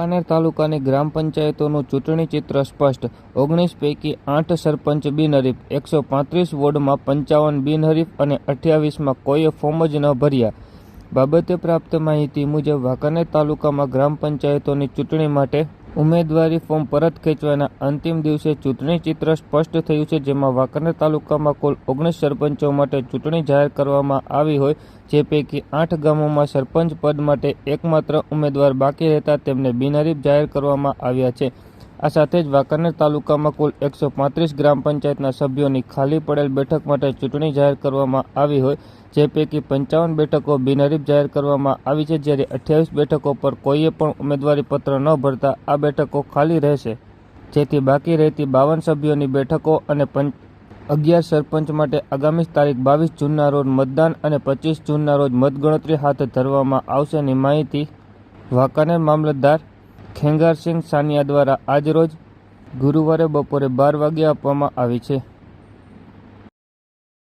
વાંકાનેર તાલુકાની ગ્રામ પંચાયતોનું ચૂંટણી ચિત્ર સ્પષ્ટ. ઓગણીસ પૈકી આઠ સરપંચ બિનહરીફ, એકસો પાંત્રીસ વોર્ડમાં પંચાવન બિનહરીફ અને અઠ્યાવીસમાં કોઈએ ફોર્મ જ ન ભર્યા. બાબતે પ્રાપ્ત માહિતી મુજબ વાંકાનેર તાલુકામાં ગ્રામ પંચાયતોની ચૂંટણી માટે ઉમેદવારી ફોર્મ પરત ખેંચવાના અંતિમ દિવસે ચૂંટણી ચિત્ર સ્પષ્ટ થયું છે, જેમાં વાંકાનેર તાલુકામાં કુલ ઓગણીસ સરપંચો માટે ચૂંટણી જાહેર કરવામાં આવી હોય, જે પૈકી આઠ ગામોમાં સરપંચ પદ માટે એકમાત્ર ઉમેદવાર બાકી રહેતા તેમને બિનહરીફ જાહેર કરવામાં આવ્યા છે. આ સાથે જ વાંકાનેર તાલુકામાં કુલ એકસો પાંત્રીસ ગ્રામ પંચાયતના સભ્યોની ખાલી પડેલ બેઠક માટે ચૂંટણી જાહેર કરવામાં આવી હોય, જે પૈકી પંચાવન બેઠકો બિનહરીફ જાહેર કરવામાં આવી છે, જ્યારે અઠ્યાવીસ બેઠકો પર કોઈએ પણ ઉમેદવારીપત્ર ન ભરતા આ બેઠકો ખાલી રહેશે. જેથી બાકી રહેતી બાવન સભ્યોની બેઠકો અને પંચ અગિયાર સરપંચ માટે આગામી તારીખ બાવીસ જૂનના રોજ મતદાન અને પચીસ જૂનના રોજ મતગણતરી હાથ ધરવામાં આવશેની માહિતી વાંકાનેર મામલતદાર ખેંગારસિંહ સાનિયા દ્વારા આજરોજ ગુરુવારે બપોરે બાર વાગ્યે આપવામાં આવી છે.